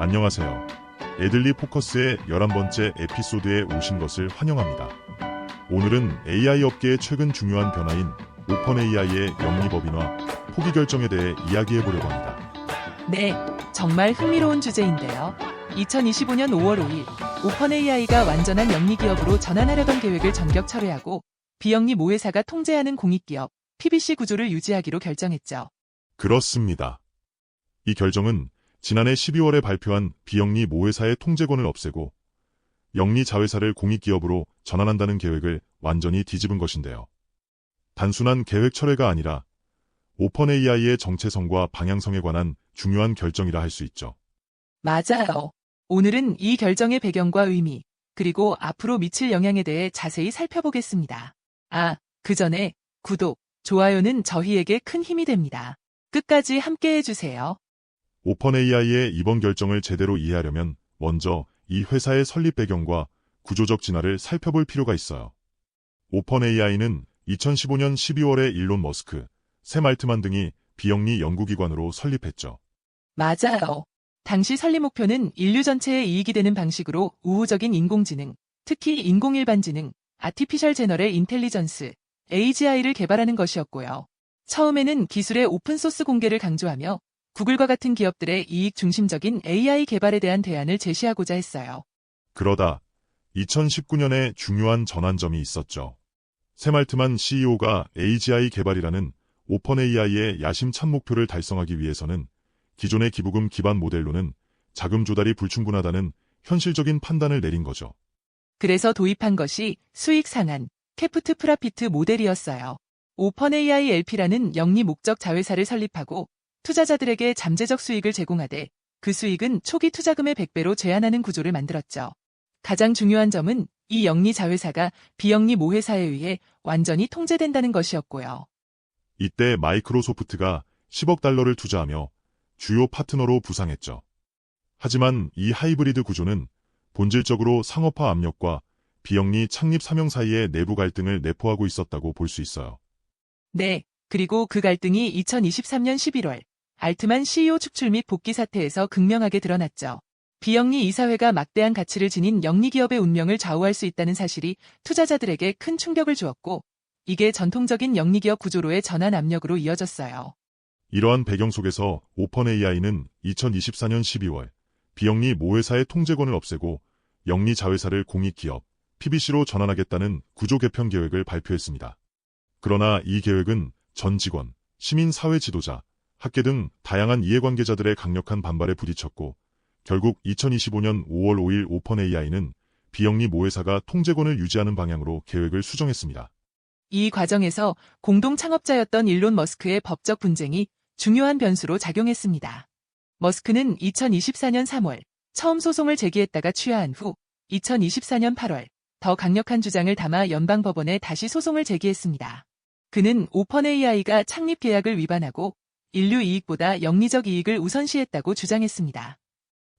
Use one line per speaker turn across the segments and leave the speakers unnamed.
안녕하세요. 애들리 포커스의 11번째 에피소드에 오신 것을 환영합니다. 오늘은 AI 업계의 최근 중요한 변화인 오픈 AI의 영리법인화, 포기 결정에 대해 이야기해 보려고 합니다.
네, 정말 흥미로운 주제인데요. 2025년 5월 5일, 오펀AI가 완전한 영리 기업으로 전환하려던 계획을 전격 철회하고 비영리 모회사가 통제하는 공익기업 PBC 구조를 유지하기로 결정했죠.
그렇습니다. 이 결정은 지난해 12월에 발표한 비영리 모회사의 통제권을 없애고 영리 자회사를 공익기업으로 전환한다는 계획을 완전히 뒤집은 것인데요. 단순한 계획 철회가 아니라 오픈 AI의 정체성과 방향성에 관한 중요한 결정이라 할 수 있죠.
맞아요. 오늘은 이 결정의 배경과 의미, 그리고 앞으로 미칠 영향에 대해 자세히 살펴보겠습니다. 아, 그 전에 구독, 좋아요는 저희에게 큰 힘이 됩니다. 끝까지 함께 해주세요.
오픈 AI의 이번 결정을 제대로 이해하려면 먼저 이 회사의 설립 배경과 구조적 진화를 살펴볼 필요가 있어요. 오픈 AI는 2015년 12월에 일론 머스크, 샘 알트만 등이 비영리 연구기관으로 설립했죠.
맞아요. 당시 설립 목표는 인류 전체의 이익이 되는 방식으로 우호적인 인공지능, 특히 인공일반지능, 아티피셜 제너럴 인텔리전스, AGI를 개발하는 것이었고요. 처음에는 기술의 오픈소스 공개를 강조하며 구글과 같은 기업들의 이익 중심적인 AI 개발에 대한 대안을 제시하고자 했어요.
그러다 2019년에 중요한 전환점이 있었죠. 샘 알트만 CEO가 AGI 개발이라는 오픈 AI의 야심찬 목표를 달성하기 위해서는 기존의 기부금 기반 모델로는 자금 조달이 불충분하다는 현실적인 판단을 내린 거죠.
그래서 도입한 것이 수익 상한, 캐프트 프라피트 모델이었어요. 오픈 AI LP라는 영리 목적 자회사를 설립하고 투자자들에게 잠재적 수익을 제공하되 그 수익은 초기 투자금의 100배로 제한하는 구조를 만들었죠. 가장 중요한 점은 이 영리 자회사가 비영리 모회사에 의해 완전히 통제된다는 것이었고요.
이때 마이크로소프트가 10억 달러를 투자하며 주요 파트너로 부상했죠. 하지만 이 하이브리드 구조는 본질적으로 상업화 압력과 비영리 창립 사명 사이의 내부 갈등을 내포하고 있었다고 볼 수 있어요.
네, 그리고 그 갈등이 2023년 11월 알트만 CEO 축출 및 복귀 사태에서 극명하게 드러났죠. 비영리 이사회가 막대한 가치를 지닌 영리 기업의 운명을 좌우할 수 있다는 사실이 투자자들에게 큰 충격을 주었고 이게 전통적인 영리 기업 구조로의 전환 압력으로 이어졌어요.
이러한 배경 속에서 오픈 AI는 2024년 12월 비영리 모회사의 통제권을 없애고 영리 자회사를 공익기업 PBC로 전환하겠다는 구조 개편 계획을 발표했습니다. 그러나 이 계획은 전 직원, 시민 사회 지도자, 학계 등 다양한 이해관계자들의 강력한 반발에 부딪혔고 결국 2025년 5월 5일 오픈 AI는 비영리 모회사가 통제권을 유지하는 방향으로 계획을 수정했습니다.
이 과정에서 공동 창업자였던 일론 머스크의 법적 분쟁이 중요한 변수로 작용했습니다. 머스크는 2024년 3월 처음 소송을 제기했다가 취하한 후 2024년 8월 더 강력한 주장을 담아 연방법원에 다시 소송을 제기했습니다. 그는 오픈 AI가 창립 계약을 위반하고 인류 이익보다 영리적 이익을 우선시했다고 주장했습니다.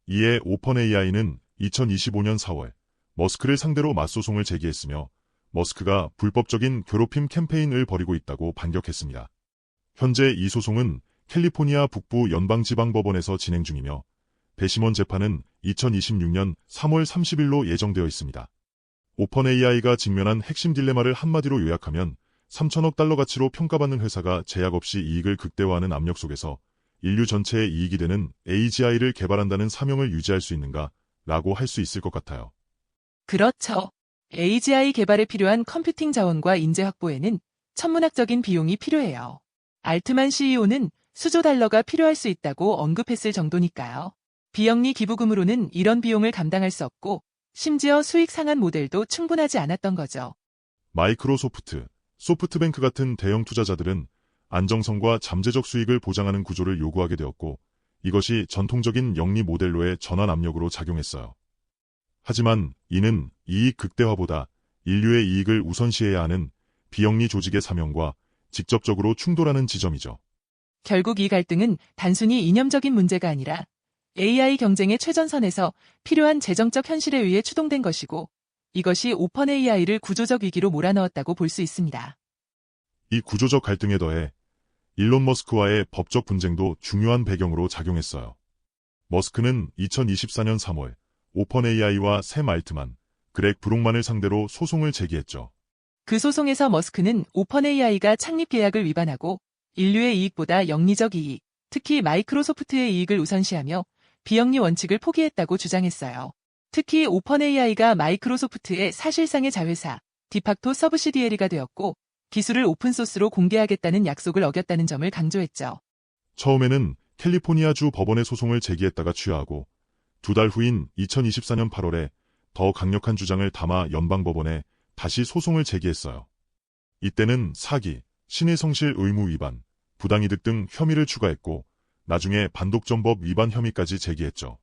이에 오픈 AI는 2025년 4월 머스크를 상대로 맞소송을 제기했으며 머스크가 불법적인 괴롭힘 캠페인을 벌이고 있다고 반격했습니다. 현재 이 소송은 캘리포니아 북부 연방지방법원에서 진행 중이며 배심원 재판은 2026년 3월 30일로 예정되어 있습니다. 오픈 AI가 직면한 핵심 딜레마를 한마디로 요약하면 3천억 달러 가치로 평가받는 회사가 제약 없이 이익을 극대화하는 압력 속에서 인류 전체의 이익이 되는 AGI를 개발한다는 사명을 유지할 수 있는가 라고 할 수 있을 것 같아요.
그렇죠. AGI 개발에 필요한 컴퓨팅 자원과 인재 확보에는 천문학적인 비용이 필요해요. 알트만 CEO는 수조 달러가 필요할 수 있다고 언급했을 정도니까요. 비영리 기부금으로는 이런 비용을 감당할 수 없고 심지어 수익 상한 모델도 충분하지 않았던 거죠.
마이크로소프트, 소프트뱅크 같은 대형 투자자들은 안정성과 잠재적 수익을 보장하는 구조를 요구하게 되었고 이것이 전통적인 영리 모델로의 전환 압력으로 작용했어요. 하지만 이는 이익 극대화보다 인류의 이익을 우선시해야 하는 비영리 조직의 사명과 직접적으로 충돌하는 지점이죠.
결국 이 갈등은 단순히 이념적인 문제가 아니라 AI 경쟁의 최전선에서 필요한 재정적 현실에 의해 추동된 것이고 이것이 오픈 AI를 구조적 위기로 몰아넣었다고 볼 수 있습니다.
이 구조적 갈등에 더해 일론 머스크와의 법적 분쟁도 중요한 배경으로 작용했어요. 머스크는 2024년 3월 오펀 AI와 샘 알트만, 그렉 브록만을 상대로 소송을 제기했죠.
그 소송에서 머스크는 오펀 AI가 창립 계약을 위반하고 인류의 이익보다 영리적 이익, 특히 마이크로소프트의 이익을 우선시하며 비영리 원칙을 포기했다고 주장했어요. 특히 오펀 AI가 마이크로소프트의 사실상의 자회사, 디팍토 서브시디에리가 되었고 기술을 오픈소스로 공개하겠다는 약속을 어겼다는 점을 강조했죠.
처음에는 캘리포니아주 법원에 소송을 제기했다가 취하하고 두 달 후인 2024년 8월에 더 강력한 주장을 담아 연방법원에 다시 소송을 제기했어요. 이때는 사기, 신의 성실 의무 위반, 부당이득 등 혐의를 추가했고 나중에 반독점법 위반 혐의까지 제기했죠.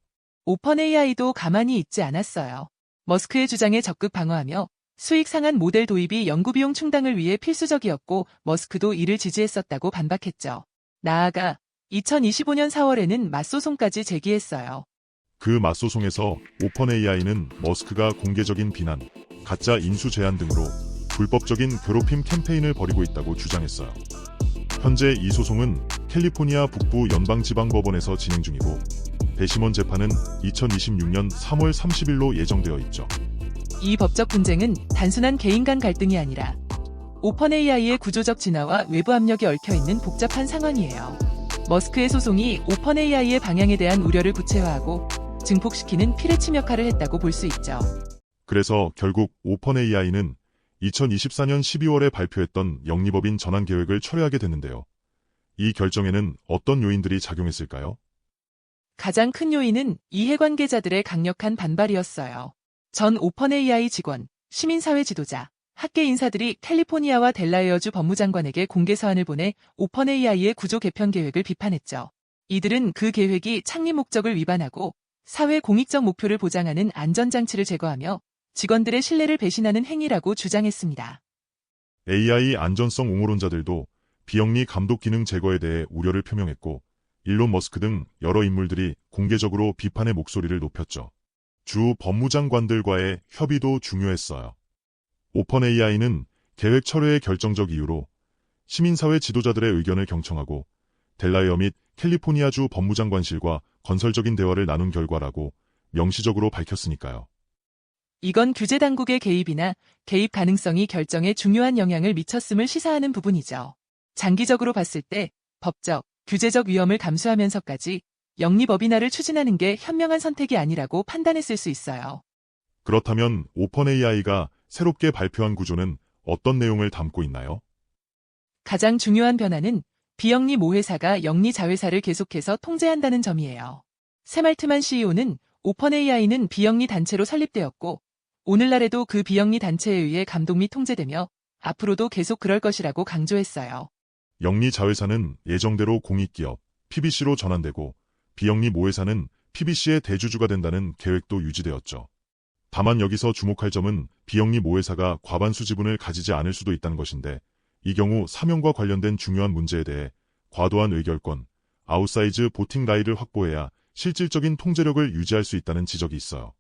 오펀 AI도 가만히 있지 않았어요. 머스크의 주장에 적극 방어하며 수익 상한 모델 도입이 연구비용 충당을 위해 필수적이었고 머스크도 이를 지지했었다고 반박했죠. 나아가 2025년 4월에는 맞소송까지 제기했어요.
그 맞소송에서 오펀 AI는 머스크가 공개적인 비난, 가짜 인수 제한 등으로 불법적인 괴롭힘 캠페인을 벌이고 있다고 주장했어요. 현재 이 소송은 캘리포니아 북부 연방지방법원에서 진행 중이고 배심원 재판은 2026년 3월 30일로 예정되어 있죠.
이 법적 분쟁은 단순한 개인 간 갈등이 아니라 오펀 AI의 구조적 진화와 외부 압력이 얽혀 있는 복잡한 상황이에요. 머스크의 소송이 오펀 AI의 방향에 대한 우려를 구체화하고 증폭시키는 피뢰침 역할을 했다고 볼 수 있죠.
그래서 결국 오펀 AI는 2024년 12월에 발표했던 영리법인 전환 계획을 철회하게 됐는데요. 이 결정에는 어떤 요인들이 작용했을까요?
가장 큰 요인은 이해관계자들의 강력한 반발이었어요. 전 오펀 AI 직원, 시민사회 지도자, 학계 인사들이 캘리포니아와 델라웨어주 법무장관에게 공개 서한을 보내 오펀 AI의 구조 개편 계획을 비판했죠. 이들은 그 계획이 창립 목적을 위반하고 사회 공익적 목표를 보장하는 안전장치를 제거하며 직원들의 신뢰를 배신하는 행위라고 주장했습니다.
AI 안전성 옹호론자들도 비영리 감독 기능 제거에 대해 우려를 표명했고 일론 머스크 등 여러 인물들이 공개적으로 비판의 목소리를 높였죠. 주 법무장관들과의 협의도 중요했어요. 오펀 AI는 계획 철회의 결정적 이유로 시민사회 지도자들의 의견을 경청하고 델라웨어 및 캘리포니아주 법무장관실과 건설적인 대화를 나눈 결과라고 명시적으로 밝혔으니까요.
이건 규제 당국의 개입이나 개입 가능성이 결정에 중요한 영향을 미쳤음을 시사하는 부분이죠. 장기적으로 봤을 때 법적, 규제적 위험을 감수하면서까지 영리법인화를 추진하는 게 현명한 선택이 아니라고 판단했을 수 있어요.
그렇다면 오펀 AI가 새롭게 발표한 구조는 어떤 내용을 담고 있나요?
가장 중요한 변화는 비영리 모회사가 영리 자회사를 계속해서 통제한다는 점이에요. 세말트만 CEO는 오펀 AI는 비영리 단체로 설립되었고 오늘날에도 그 비영리 단체에 의해 감독 및 통제되며 앞으로도 계속 그럴 것이라고 강조했어요.
영리 자회사는 예정대로 공익기업 PBC로 전환되고 비영리 모회사는 PBC의 대주주가 된다는 계획도 유지되었죠. 다만 여기서 주목할 점은 비영리 모회사가 과반수 지분을 가지지 않을 수도 있다는 것인데 이 경우 사명과 관련된 중요한 문제에 대해 과도한 의결권, 아웃사이즈 보팅 라이를 확보해야 실질적인 통제력을 유지할 수 있다는 지적이 있어요.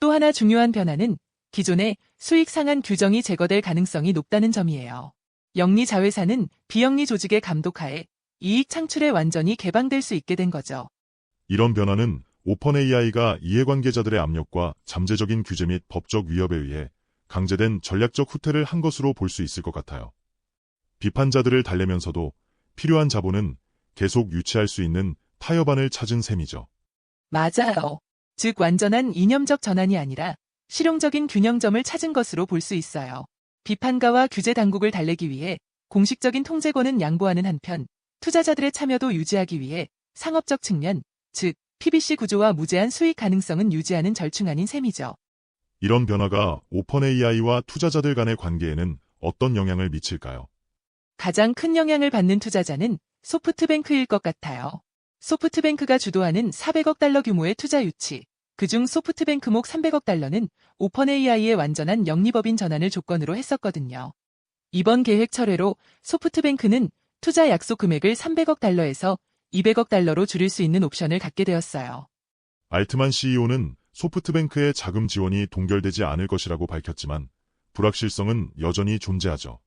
또 하나 중요한 변화는 기존의 수익 상한 규정이 제거될 가능성이 높다는 점이에요. 영리 자회사는 비영리 조직의 감독하에 이익 창출에 완전히 개방될 수 있게 된 거죠.
이런 변화는 오펀 AI가 이해관계자들의 압력과 잠재적인 규제 및 법적 위협에 의해 강제된 전략적 후퇴를 한 것으로 볼 수 있을 것 같아요. 비판자들을 달래면서도 필요한 자본은 계속 유치할 수 있는 타협안을 찾은 셈이죠.
맞아요. 즉 완전한 이념적 전환이 아니라 실용적인 균형점을 찾은 것으로 볼 수 있어요. 비판가와 규제 당국을 달래기 위해 공식적인 통제권은 양보하는 한편 투자자들의 참여도 유지하기 위해 상업적 측면, 즉 PBC 구조와 무제한 수익 가능성은 유지하는 절충안인 셈이죠.
이런 변화가 오펀 AI와 투자자들 간의 관계에는 어떤 영향을 미칠까요?
가장 큰 영향을 받는 투자자는 소프트뱅크일 것 같아요. 소프트뱅크가 주도하는 400억 달러 규모의 투자 유치, 그중 소프트뱅크 목 300억 달러는 오펀 AI의 완전한 영리법인 전환을 조건으로 했었거든요. 이번 계획 철회로 소프트뱅크는 투자 약속 금액을 300억 달러에서 200억 달러로 줄일 수 있는 옵션을 갖게 되었어요.
알트만 CEO는 소프트뱅크의 자금 지원이 동결되지 않을 것이라고 밝혔지만 불확실성은 여전히 존재하죠.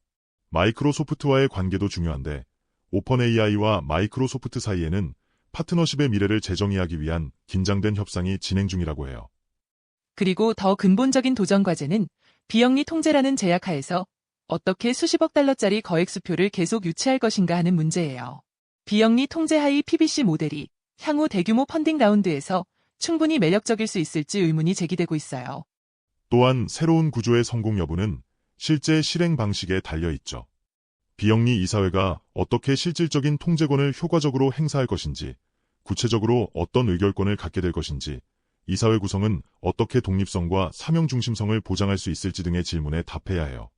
마이크로소프트와의 관계도 중요한데 오펀 AI와 마이크로소프트 사이에는 파트너십의 미래를 재정의하기 위한 긴장된 협상이 진행 중이라고 해요.
그리고 더 근본적인 도전 과제는 비영리 통제라는 제약하에서 어떻게 수십억 달러짜리 거액 수표를 계속 유치할 것인가 하는 문제예요. 비영리 통제 하의 PBC 모델이 향후 대규모 펀딩 라운드에서 충분히 매력적일 수 있을지 의문이 제기되고 있어요.
또한 새로운 구조의 성공 여부는 실제 실행 방식에 달려 있죠. 비영리 이사회가 어떻게 실질적인 통제권을 효과적으로 행사할 것인지, 구체적으로 어떤 의결권을 갖게 될 것인지, 이사회 구성은 어떻게 독립성과 사명 중심성을 보장할 수 있을지 등의 질문에 답해야 해요.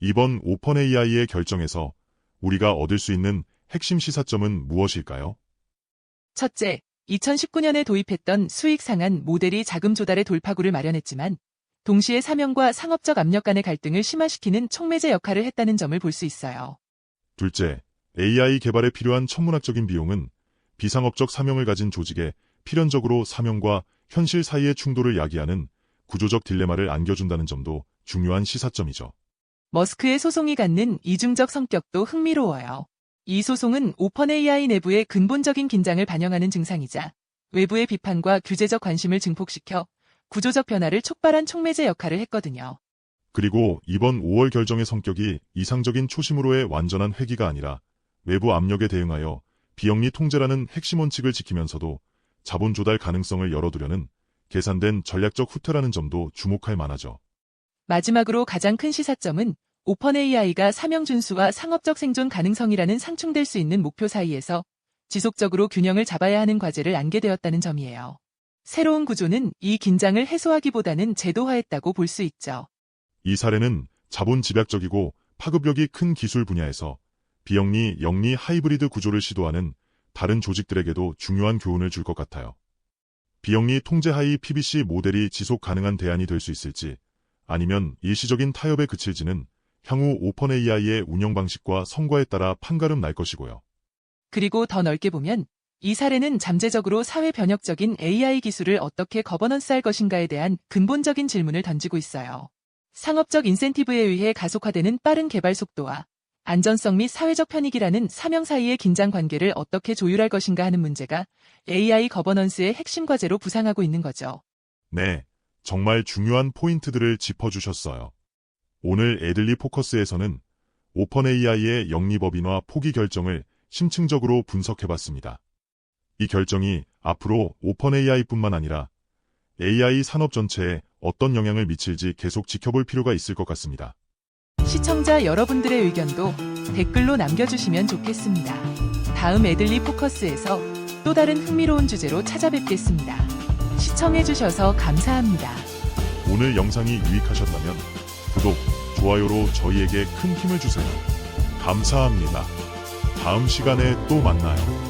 이번 오픈 AI의 결정에서 우리가 얻을 수 있는 핵심 시사점은 무엇일까요?
첫째, 2019년에 도입했던 수익 상한 모델이 자금 조달의 돌파구를 마련했지만 동시에 사명과 상업적 압력 간의 갈등을 심화시키는 촉매제 역할을 했다는 점을 볼 수 있어요.
둘째, AI 개발에 필요한 천문학적인 비용은 비상업적 사명을 가진 조직에 필연적으로 사명과 현실 사이의 충돌을 야기하는 구조적 딜레마를 안겨준다는 점도 중요한 시사점이죠.
머스크의 소송이 갖는 이중적 성격도 흥미로워요. 이 소송은 오픈 AI 내부의 근본적인 긴장을 반영하는 증상이자 외부의 비판과 규제적 관심을 증폭시켜 구조적 변화를 촉발한 촉매제 역할을 했거든요.
그리고 이번 5월 결정의 성격이 이상적인 초심으로의 완전한 회귀가 아니라 외부 압력에 대응하여 비영리 통제라는 핵심 원칙을 지키면서도 자본 조달 가능성을 열어두려는 계산된 전략적 후퇴라는 점도 주목할 만하죠.
마지막으로 가장 큰 시사점은 오픈 AI가 사명 준수와 상업적 생존 가능성이라는 상충될 수 있는 목표 사이에서 지속적으로 균형을 잡아야 하는 과제를 안게 되었다는 점이에요. 새로운 구조는 이 긴장을 해소하기보다는 제도화했다고 볼 수 있죠.
이 사례는 자본 집약적이고 파급력이 큰 기술 분야에서 비영리, 영리 하이브리드 구조를 시도하는 다른 조직들에게도 중요한 교훈을 줄 것 같아요. 비영리 통제 하이 PBC 모델이 지속 가능한 대안이 될 수 있을지, 아니면 일시적인 타협에 그칠지는 향후 오픈 AI의 운영 방식과 성과에 따라 판가름 날 것이고요.
그리고 더 넓게 보면 이 사례는 잠재적으로 사회 변혁적인 AI 기술을 어떻게 거버넌스할 것인가에 대한 근본적인 질문을 던지고 있어요. 상업적 인센티브에 의해 가속화되는 빠른 개발 속도와 안전성 및 사회적 편익이라는 사명 사이의 긴장 관계를 어떻게 조율할 것인가 하는 문제가 AI 거버넌스의 핵심 과제로 부상하고 있는 거죠.
네, 정말 중요한 포인트들을 짚어주셨어요. 오늘 애들리 포커스에서는 오픈 AI의 영리법인화 포기 결정을 심층적으로 분석해봤습니다. 이 결정이 앞으로 오픈 AI뿐만 아니라 AI 산업 전체에 어떤 영향을 미칠지 계속 지켜볼 필요가 있을 것 같습니다.
시청자 여러분들의 의견도 댓글로 남겨주시면 좋겠습니다. 다음 애들리 포커스에서 또 다른 흥미로운 주제로 찾아뵙겠습니다. 시청해주셔서 감사합니다.
오늘 영상이 유익하셨다면 구독, 좋아요로 저희에게 큰 힘을 주세요. 감사합니다. 다음 시간에 또 만나요.